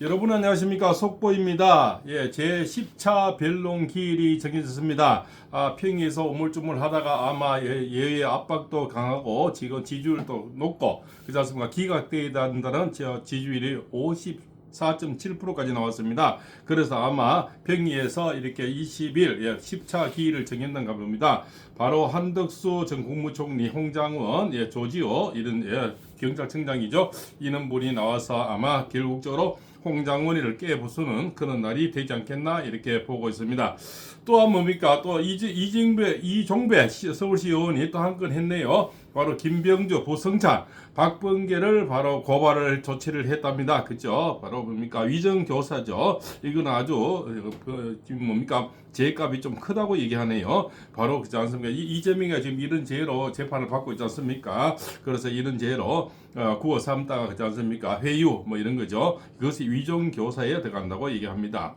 여러분 안녕하십니까 속보입니다. 예, 제 10차 변론 기일이 정해졌습니다. 아, 평에서 우물쭈물 하다가 아마 예, 예외 압박도 강하고 지금 지지율도 높고 그렇지 않습니까? 기각되다는 저 지지율이 50 4.7%까지 나왔습니다. 그래서 아마 평의에서 이렇게 20일 예, 10차 기일을 정했는가 봅니다. 바로 한덕수 전 국무총리, 홍장원, 예, 조지호 이런 예, 경찰청장이죠. 이런 분이 나와서 아마 결국적으로 홍장원이를 깨부수는 그런 날이 되지 않겠나 이렇게 보고 있습니다. 또한 뭡니까? 또 이지, 이정배, 이종배 시- 서울시 의원이 또 한 건 했네요. 바로 김병주, 부성찬, 박범계를 바로 고발을 조치를 했답니다. 그죠? 바로 뭡니까? 위정 교사죠. 이건 아주 어, 그, 지금 뭡니까? 죄값이 좀 크다고 얘기하네요. 바로 그렇지 않습니까? 이, 이재명이 지금 이런 죄로 재판을 받고 있지 않습니까? 그래서 이런 죄로 어, 구워 삼다가 그렇지 않습니까? 회유 뭐 이런 거죠. 그것이 위정 교사에 들어간다고 얘기합니다.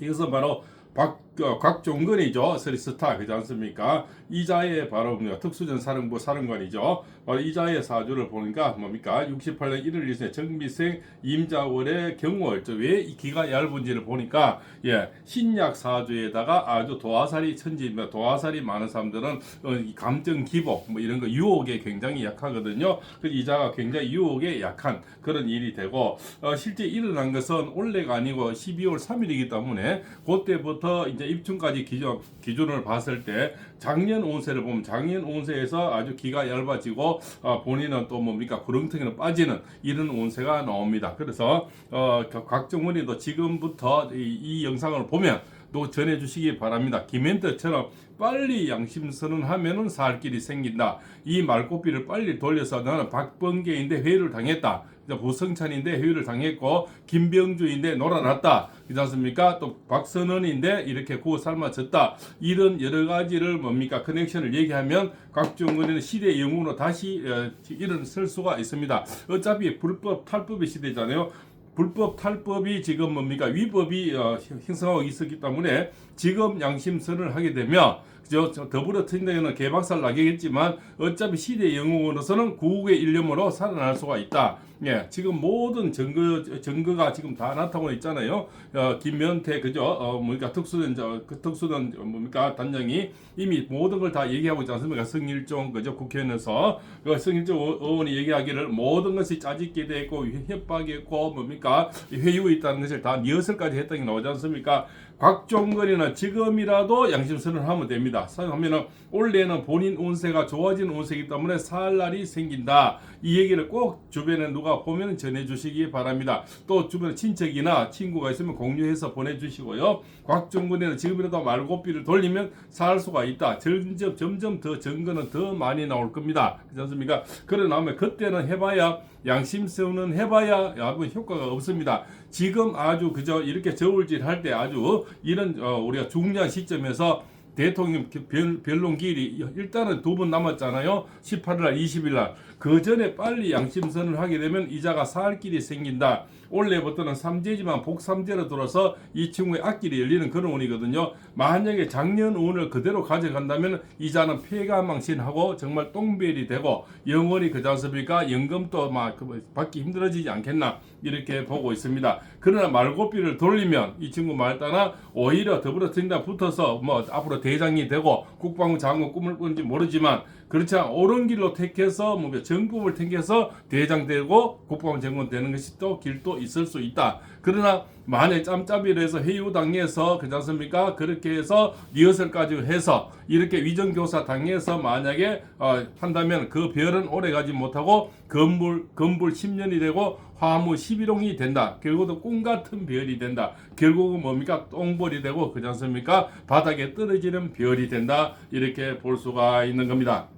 이것은 바로 박, 어, 곽종근이죠. 스리스타 그지 않습니까? 이자의 바로? 특수전 사령부 사령관이죠. 바로 이자의 사주를 보니까 뭡니까? 68년 1월 1일 정비생 임자월의 경월 왜이 기가 얇은지를 보니까 예 신약 사주에다가 아주 도화살이 천지입니다. 도화살이 많은 사람들은 어, 이 감정 기복 뭐 이런 거 유혹에 굉장히 약하거든요. 그 이자가 굉장히 유혹에 약한 그런 일이 되고 어, 실제 일어난 것은 올해가 아니고 12월 3일이기 때문에 그때부터 이제 입춘까지 기준 기준을 봤을 때 작년 운세를 보면 작년 운세에서 아주 기가 얇아지고 어, 본인은 또 뭡니까 구렁텅이로 빠지는 이런 운세가 나옵니다. 그래서 어, 곽정원이도 지금부터 이, 이 영상을 보면 또 전해주시기 바랍니다. 김현태처럼 빨리 양심 선언하면은 살 길이 생긴다. 이 말꼬비를 빨리 돌려서 나는 박범계인데 회유를 당했다. 이제 부성찬인데 회유를 당했고 김병주인데 놀아났다. 그렇지 않습니까? 또 박선원인데 이렇게 구워 삶아졌다. 이런 여러 가지를 뭡니까 커넥션을 얘기하면 곽종근은 시대 영웅으로 다시 어, 일어설 수가 있습니다. 어차피 불법 탈법의 시대잖아요. 불법 탈법이 지금 뭡니까? 위법이 어, 형성하고 있었기 때문에 지금 양심선을 하게 되면 저, 저 더불어민주당에는 개박살 나겠지만 어차피 시대 영웅으로서는 구국의 일념으로 살아날 수가 있다. 예, 지금 모든 증거 증거가 지금 다 나타나고 있잖아요. 어, 김면태 그죠? 어, 뭡니까 특수된 저, 그 특수된 저 뭡니까 단장이 이미 모든 걸 다 얘기하고 있지 않습니까? 성일종 그죠? 국회의원에서 그 성일종 의- 의원이 얘기하기를 모든 것이 짜집게 협박이 있고 뭡니까 회유 있다는 것을 다 리허설까지 했던 게 나오지 않습니까? 곽종근이는 지금이라도 양심선을 하면 됩니다. 하면은 올해는 본인 운세가 좋아진 운세이기 때문에 살 날이 생긴다. 이 얘기를 꼭 주변에 누가 보면 전해주시기 바랍니다. 또 주변에 친척이나 친구가 있으면 공유해서 보내주시고요. 곽종근이는 지금이라도 말고비를 돌리면 살 수가 있다. 점점 점점 더 증거는 더 많이 나올 겁니다. 그렇지 않습니까? 나오면 그때는 해봐야 양심선은 해봐야 아무 효과가 없습니다. 지금 아주 그저 이렇게 저울질 할 때 아주 이런 어, 우리가 중요한 시점에서 대통령 변, 변론 기일이 일단은 두 번 남았잖아요. 18일, 20일 그 전에 빨리 양심선을 하게 되면 이자가 살 길이 생긴다. 올해부터는 삼재지만 복삼재로 들어서 이 친구의 앞길이 열리는 그런 운이거든요. 만약에 작년 운을 그대로 가져간다면 이 자는 폐가망신하고 정말 똥별이 되고 영원히 그지 않습니까? 연금도 막그 받기 힘들어지지 않겠나 이렇게 보고 있습니다. 그러나 말고비를 돌리면 이 친구 말 따라 오히려 더불어민주당 붙어서 뭐 앞으로 대장이 되고 국방부 장관 꿈을 꾸는지 모르지만 그렇지 않 옳은 길로 택해서 뭐 정법을 택해서 대장 되고 국방부 장관 되는 것이 또 길도 있을 수 있다. 그러나 만약 짬짬이를 해서 회유 당해서 그렇지 않습니까? 그렇게 해서 리허설까지 해서 이렇게 위정교사 당해서 만약에 어, 한다면 그 별은 오래 가지 못하고 건불 건불 10년이 되고 화무 11홍이 된다. 결국은 꿈 같은 별이 된다. 결국은 뭡니까? 똥벌이 되고 그렇지 않습니까? 바닥에 떨어지는 별이 된다. 이렇게 볼 수가 있는 겁니다.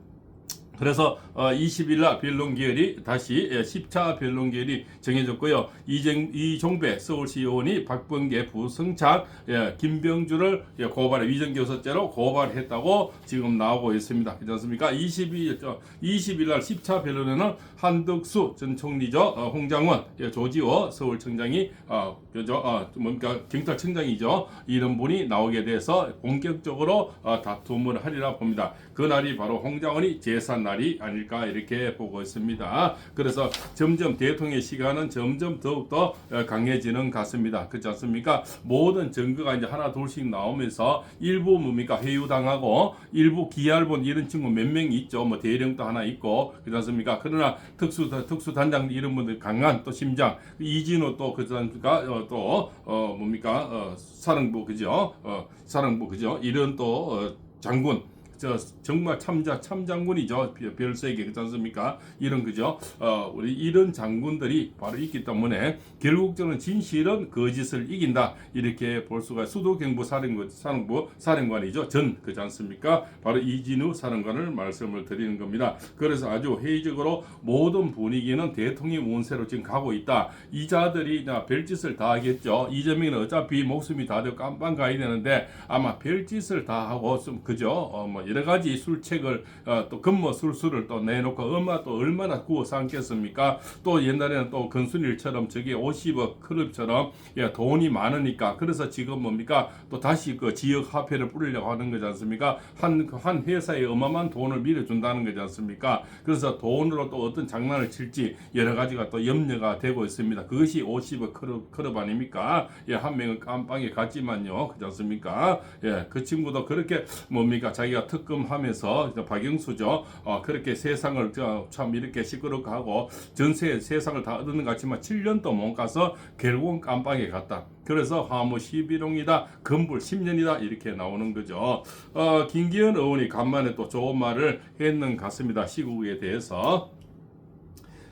그래서 어, 20일 날 변론 기일이 다시 예, 10차 변론 기일이 정해졌고요. 이정, 이종배 서울시 의원이 박범계 부승찬 예, 김병주를 예, 고발해 위정교사죄로 고발했다고 지금 나오고 있습니다. 그렇지 않습니까? 22일, 저, 20일 날 10차 변론에는 한덕수 전 총리죠. 어, 홍장원, 예, 조지호 서울청장이 어, 그죠? 어, 뭡니까 경찰청장이죠. 이런 분이 나오게 돼서 본격적으로 어, 다툼을 하리라 봅니다. 그날이 바로 홍장원이 제산 날이 아닐까 이렇게 보고 있습니다. 그래서 점점 대통령의 시간은 점점 더욱더 어, 강해지는 것 같습니다. 그렇지 않습니까? 모든 증거가 이제 하나 둘씩 나오면서 일부 뭡니까 회유당하고 일부 기할본 이런 친구 몇 명 있죠. 뭐 대령도 하나 있고 그렇지 않습니까? 그러나 특수 특수 단장 이런 분들 강한 또 심장 이진호 또 그렇지 않습니까? 어, 또 어, 뭡니까? 어, 사령부 그죠? 어, 사령부 그죠? 이런 또 어, 장군 저 정말 참자 참장군이죠. 별세계 그렇지 않습니까? 이런 그죠? 어 우리 이런 장군들이 바로 있기 때문에 결국적으로 진실은 거짓을 이긴다. 이렇게 볼 수가 수도경부 사령부 사령관이죠. 전 그렇지 않습니까? 바로 이진우 사령관을 말씀을 드리는 겁니다. 그래서 아주 회의적으로 모든 분위기는 대통령 운세로 지금 가고 있다. 이자들이 나 별짓을 다 하겠죠. 이재명은 어차피 목숨이 다들 깜빵 가야 되는데 아마 별짓을 다 하고 좀 그죠? 어 뭐 여러 가지 술책을 어, 또 근무 술수를 또 내놓고 얼마 또 얼마나 구워 삼겠습니까? 또 옛날에는 또 건순일처럼 저게 50억 클럽처럼 예, 돈이 많으니까 그래서 지금 뭡니까 또 다시 그 지역 화폐를 뿌리려고 하는 거지 않습니까? 한 한 회사에 어마어마한 돈을 밀어준다는 거지 않습니까? 그래서 돈으로 또 어떤 장난을 칠지 여러 가지가 또 염려가 되고 있습니다. 그것이 50억 클럽, 클럽 아닙니까? 예, 한 명은 깜빵에 갔지만요, 그렇지 않습니까? 예, 그 친구도 그렇게 뭡니까 자기가 특 검하면서 이제 박영수죠. 어, 그렇게 세상을 저, 참 이렇게 시끄럽게 하고 전세 세상을 다 얻는 것 같지만 7년도 못 가서 결국은 깜빵에 갔다. 그래서 화무 11홍이다, 금불 10년이다 이렇게 나오는 거죠. 어, 김기현 의원이 간만에 또 좋은 말을 했는 것 같습니다. 시국에 대해서.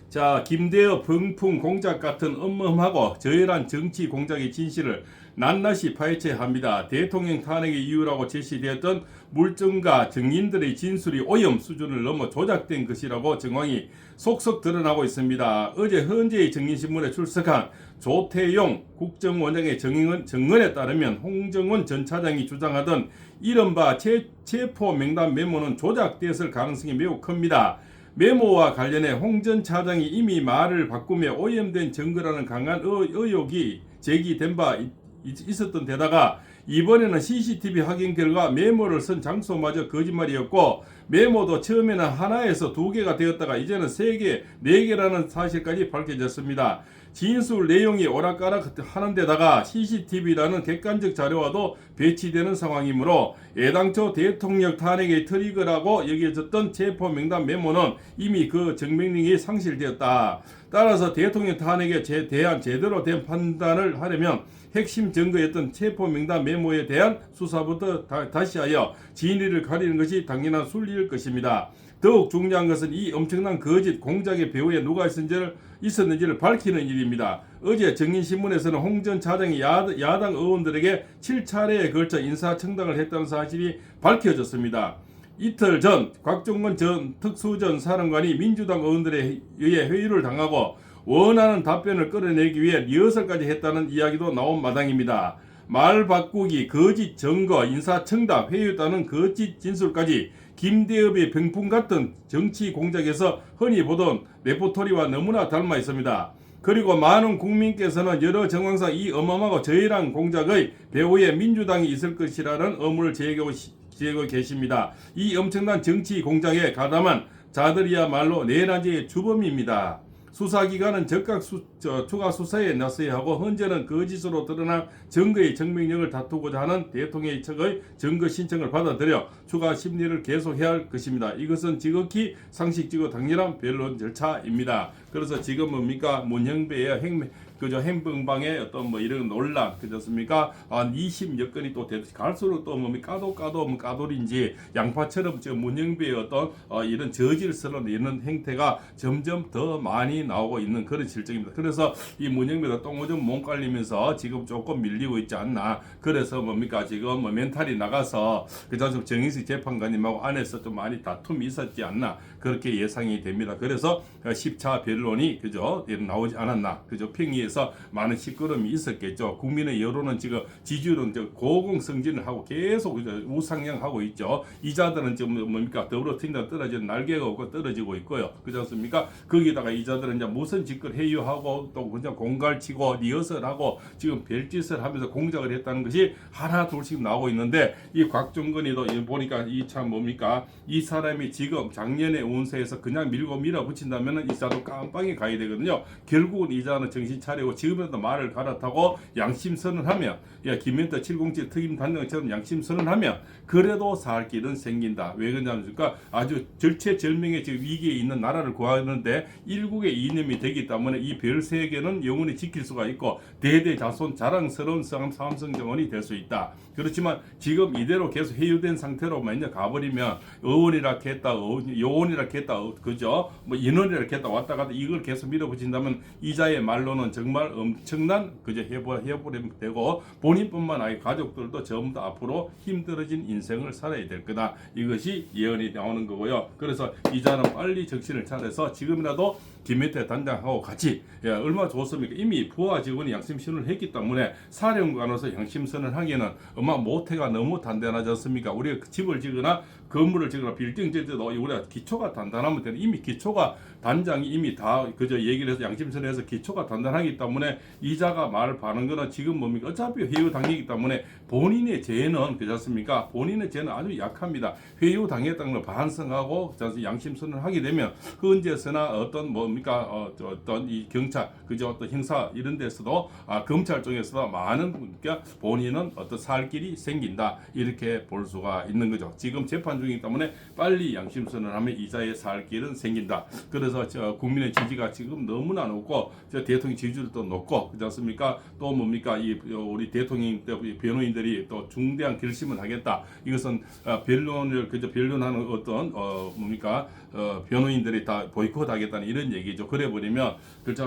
자, 김대엽 병풍 공작 같은 엄험하고 저열한 정치 공작의 진실을 낱낱이 파헤쳐야 합니다. 대통령 탄핵의 이유라고 제시되었던 물증과 증인들의 진술이 오염 수준을 넘어 조작된 것이라고 정황이 속속 드러나고 있습니다. 어제 헌재의 증인신문에 출석한 조태용 국정원장의 정인, 증언에 따르면 홍정원 전 차장이 주장하던 이른바 체, 체포 명단 메모는 조작됐을 가능성이 매우 큽니다. 메모와 관련해 홍 전 차장이 이미 말을 바꾸며 오염된 증거라는 강한 의, 의혹이 제기된 바 있, 있었던 데다가 이번에는 CCTV 확인 결과 메모를 쓴 장소마저 거짓말이었고 메모도 처음에는 하나에서 두 개가 되었다가 이제는 세 개, 네 개라는 사실까지 밝혀졌습니다. 진술 내용이 오락가락 하는 데다가 CCTV라는 객관적 자료와도 배치되는 상황이므로 애당초 대통령 탄핵의 트리거라고 여겨졌던 체포 명단 메모는 이미 그 증명력이 상실되었다. 따라서 대통령 탄핵에 제- 대한 제대로 된 판단을 하려면 핵심 증거였던 체포 명단 메모에 대한 수사부터 다, 시 하여 진위를 가리는 것이 당연한 순리일 것입니다. 더욱 중요한 것은 이 엄청난 거짓 공작의 배후에 누가 있었는지를, 있었는지를 밝히는 일입니다. 어제 정인신문에서는 홍 전 차장이 야, 야당 의원들에게 7차례에 걸쳐 인사청탁을 했다는 사실이 밝혀졌습니다. 이틀 전 곽종건 전 특수전 사령관이 민주당 의원들에 의해 회유를 당하고 원하는 답변을 끌어내기 위해 리허설까지 했다는 이야기도 나온 마당입니다. 말 바꾸기, 거짓 증거, 인사청탁, 회유다는 거짓 진술까지 김대엽의 병풍 같은 정치 공작에서 흔히 보던 레포토리와 너무나 닮아 있습니다. 그리고 많은 국민께서는 여러 정황상 이 어마어마하고 저열한 공작의 배후에 민주당이 있을 것이라는 의문을 제기하고, 제기하고 계십니다. 이 엄청난 정치 공작에 가담한 자들이야말로 내란죄의 주범입니다. 수사기관은 적각 수, 저, 추가 수사에 나서야 하고 현재는 거짓으로 드러난 증거의 증명력을 다투고자 하는 대통령의 측의 증거 신청을 받아들여 추가 심리를 계속해야 할 것입니다. 이것은 지극히 상식적이고 당연한 변론 절차입니다. 그래서 지금 뭡니까 문형배의 행 그저 행방방의 어떤 뭐 이런 논란 그렇습니까? 한 20여 건이 또 되, 갈수록 또 뭡니까 까도 까도 뭐 까돌인지 양파처럼 지금 문영배의 어떤 어, 이런 저질스러운 이런 행태가 점점 더 많이 나오고 있는 그런 실정입니다. 그래서 이 문영배가 똥오줌 몸 깔리면서 지금 조금 밀리고 있지 않나. 그래서 뭡니까 지금 뭐 멘탈이 나가서 그자좀 정인식 재판관님하고 안에서 좀 많이 다툼이 있었지 않나 그렇게 예상이 됩니다. 그래서 10차 변론이 그죠 나오지 않았나 그죠 평의 에 의해서 많은 시끄러움이 있었겠죠. 국민의 여론은 지금 지지율은 저 고공승진을 하고 계속 우상향하고 있죠. 이자들은 지금 뭡니까 더불어민주당 떨어지는 날개가 없고 떨어지고 있고요. 그렇지 않습니까? 거기다가 이자들은 이제 무슨 짓걸 회유하고 또 그냥 공갈치고 리허설하고 지금 별짓을 하면서 공작을 했다는 것이 하나 둘씩 나오고 있는데 이 곽종건이도 이 보니까 이 참 뭡니까 이 사람이 지금 작년에 운세에서 그냥 밀고 밀어붙인다면은 이자도 깜빵에 가야 되거든요. 결국은 이자는 정신 차리 고 지금이라도 말을 갈아타고 양심 선언하면 야 김현태 707 특임 단장처럼 양심 선언하면 그래도 살 길은 생긴다. 왜 그러냐니까 아주 절체절명의 지금 위기에 있는 나라를 구하는데 일국의 이념이 되기 때문에 이 별 세계는 영원히 지킬 수가 있고 대대자손 자랑스러운 성- 삼성 정원이 될 수 있다. 그렇지만 지금 이대로 계속 해유된 상태로 만약 가버리면 의원이라 했다, 의- 요원이라 했다, 어, 그죠? 뭐 인원이라 했다 왔다 갔다 이걸 계속 밀어붙인다면 이자의 말로는 정말 엄청난 그저 해버 해버리면 되고 본인뿐만 아니라 가족들도 전부 다 앞으로 힘들어진 인생을 살아야 될 거다. 이것이 예언이 나오는 거고요. 그래서 이자는 빨리 정신을 차려서 지금이라도 김혜태 단장하고 같이 예, 얼마나 좋습니까? 이미 부하 직원이 양심 선언을 했기 때문에 사령관으로서 양심 선언을 하기에는 엄마 모태가 너무 단단하지 않습니까? 우리가 집을 지거나 건물을 지거나 빌딩 질 때도 우리가 기초가 단단하면 되는 이미 기초가 단장이 이미 다 그저 얘기를 해서 양심 선언해서 기초가 단단하기 때문에 이자가 말을 바는 거는 지금 뭡니까? 어차피 회유 당이기 때문에 본인의 죄는 그렇지 않습니까? 본인의 죄는 아주 약합니다. 회유 당했다는 걸 반성하고 그렇지 않습니까? 양심 선언을 하게 되면 그 언제서나 어떤 뭡니까? 어, 저 어떤 이 경찰 그저 어떤 형사 이런 데서도 아, 검찰 쪽에서도 많은 그러니까 본인은 어떤 살 길이 생긴다 이렇게 볼 수가 있는 거죠. 지금 재판 중이기 때문에 빨리 양심 선언하면 이자의 살 길은 생긴다. 그래서 저 국민의 지지가 지금 너무나 높고 저 대통령 지지율도 높고 그렇지 않습니까? 또 뭡니까 이 우리 대통령 때 변호인들이 또 중대한 결심을 하겠다. 이것은 어, 변론을 그저 변론하는 어떤 어 뭡니까 어, 변호인들이 다 보이콧하겠다는 이런 얘기 죠. 그래 버리면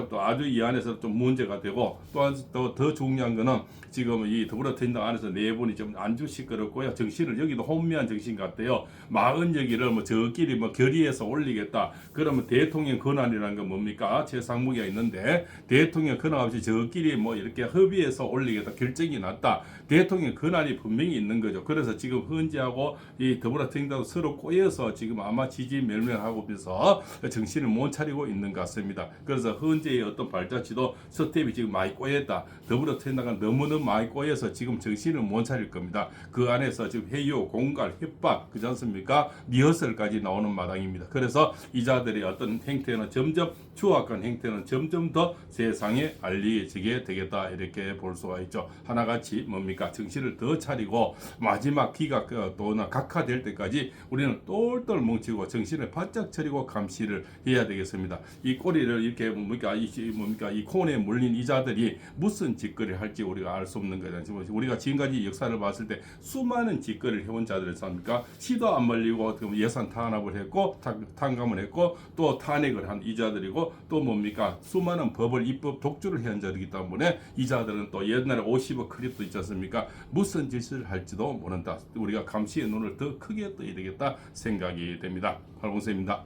또 아주 이 안에서 좀 문제가 되고 또한 또 더 중요한 거는 지금 이 더불어민주당 안에서 내분이 좀 안주 시끄럽고요. 정신을 여기도 혼미한 정신 같대요. 마흔 여기를 뭐 저끼리 뭐 결의해서 올리겠다. 그러면 대통령 권한이라는 건 뭡니까? 최상무기가 있는데 대통령 권한 없이 저끼리 뭐 이렇게 협의해서 올리겠다 결정이 났다. 대통령 권한이 분명히 있는 거죠. 그래서 지금 헌재하고 이 더불어민주당 서로 꼬여서 지금 아마 지지 멸멸하고 면서 정신을 못 차리고 있는 것 같습니다. 그래서 헌재의 어떤 발자취도 스텝이 지금 많이 꼬였다. 더불어민주당은 너무너무 많이 꼬여서 지금 정신을 못 차릴 겁니다. 그 안에서 지금 회유, 공갈, 협박, 그지 않습니까? 리허설까지 나오는 마당입니다. 그래서 이자들의 어떤 행태는 점점 추악한 행태는 점점 더 세상에 알려지게 되겠다 이렇게 볼 수가 있죠. 하나같이 뭡니까 정신을 더 차리고 마지막 기가 그 또나 각하될 때까지 우리는 똘똘 뭉치고 정신을 바짝 차리고 감시를 해야 되겠습니다. 이 꼬리를 이렇게 뭡니까 이 지- 뭡니까 이 코너에 물린 이자들이 무슨 짓거리를 할지 우리가 알 수 없는 거잖아요. 우리가 지금까지 역사를 봤을 때 수많은 짓거리를 해온 자들이 있습니까? 시도 안 보면 예산 탄압을 했고 탕- 탕감을 했고 또 탄핵을 한 이자들이고 또 뭡니까 수많은 법을 입법 독주를 해온 자들이기 때문에 이 자들은 또 옛날에 50억 클립도 있지 않습니까? 무슨 짓을 할지도 모른다. 우리가 감시의 눈을 더 크게 떠야 되겠다 생각이 됩니다. 팔봉쌤입니다.